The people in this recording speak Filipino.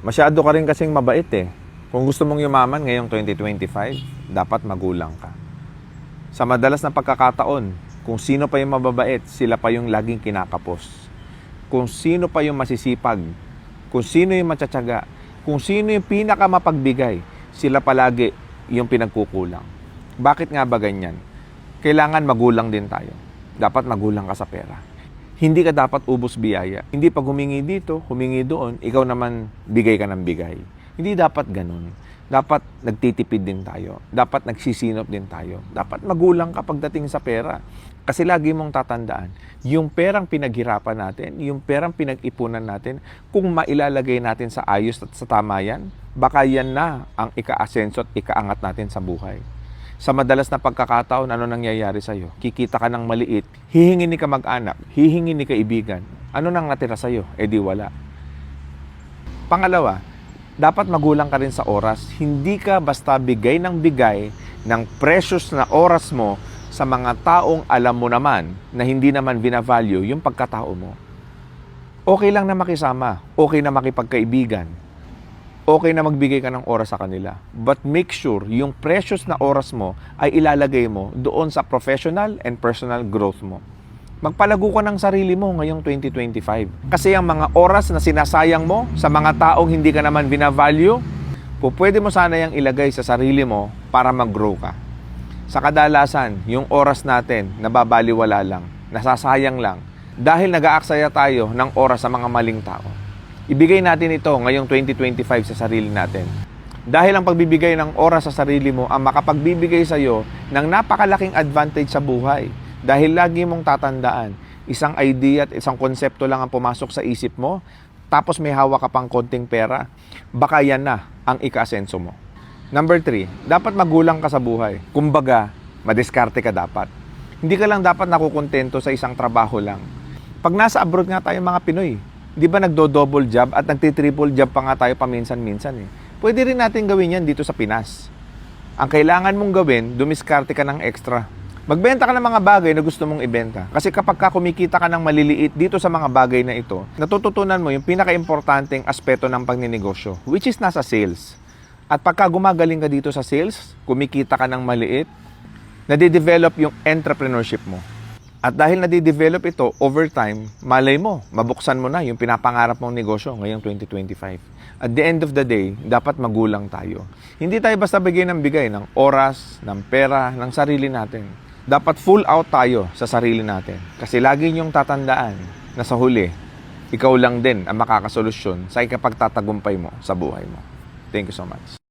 Masyado ka rin kasing mabait eh. Kung gusto mong yumaman ngayong 2025, dapat magulang ka. Sa madalas na pagkakataon, kung sino pa yung mababait, sila pa yung laging kinakapos. Kung sino pa yung masisipag, kung sino yung matsatsaga, kung sino yung pinaka mapagbigay, sila palagi yung pinagkukulang. Bakit nga ba ganyan? Kailangan magulang din tayo. Dapat magulang ka sa pera. Hindi ka dapat ubos biyaya. Hindi pag humingi dito, humingi doon, ikaw naman bigay ka ng bigay. Hindi dapat ganun. Dapat nagtitipid din tayo. Dapat nagsisinop din tayo. Dapat magulang ka pagdating sa pera. Kasi lagi mong tatandaan, yung perang pinaghirapan natin, yung perang pinag-ipunan natin, kung mailalagay natin sa ayos at sa tama yan, baka yan na ang ika-asenso at ikaangat natin sa buhay. Sa madalas na pagkakataon, ano nangyayari sa'yo? Kikita ka ng maliit, hihingin ni ka mag-anak, hihingin ni kaibigan. Ano nang natira sa'yo? E di wala. Pangalawa, dapat magulang ka rin sa oras. Hindi ka basta bigay ng bigay ng precious na oras mo sa mga taong alam mo naman na hindi naman binavalue yung pagkatao mo. Okay lang na makisama, okay na makipagkaibigan, okay na magbigay ka ng oras sa kanila. But make sure yung precious na oras mo ay ilalagay mo doon sa professional and personal growth mo. Magpalago ka ng sarili mo ngayong 2025. Kasi ang mga oras na sinasayang mo sa mga taong hindi ka naman binavalue, po pwede mo sana yung ilagay sa sarili mo para mag-grow ka. Sa kadalasan, yung oras natin nababaliwala lang, nasasayang lang, dahil nag-aaksaya tayo ng oras sa mga maling tao. Ibigay natin ito ngayong 2025 sa sarili natin. Dahil ang pagbibigay ng oras sa sarili mo ang makapagbibigay sa iyo ng napakalaking advantage sa buhay. Dahil lagi mong tatandaan, isang idea at isang konsepto lang ang pumasok sa isip mo, tapos may hawak ka pang konting pera, baka yan na ang ika-asenso mo. Number three, dapat magulang ka sa buhay. Kumbaga, madiskarte ka dapat. Hindi ka lang dapat nakukontento sa isang trabaho lang. Pag nasa abroad nga tayo mga Pinoy, di ba nagdo-double job at nagti-triple job pa nga tayo paminsan-minsan eh. Pwede rin natin gawin yan dito sa Pinas. Ang kailangan mong gawin, dumiskarte ka ng extra. Magbenta ka ng mga bagay na gusto mong ibenta. Kasi kapag ka kumikita ka ng maliliit dito sa mga bagay na ito, natututunan mo yung pinaka-importanting aspeto ng pagninegosyo, which is nasa sales. At pagka gumagaling ka dito sa sales, kumikita ka ng maliit, nade-develop yung entrepreneurship mo. At dahil nade-develop ito over time, malay mo, mabuksan mo na yung pinapangarap mong negosyo ngayong 2025. At the end of the day, dapat magulang tayo. Hindi tayo basta bigay ng bigay ng oras, ng pera, ng sarili natin. Dapat full out tayo sa sarili natin. Kasi lagi niyong tatandaan na sa huli, ikaw lang din ang makakasolusyon sa ikapagtatagumpay mo sa buhay mo. Thank you so much.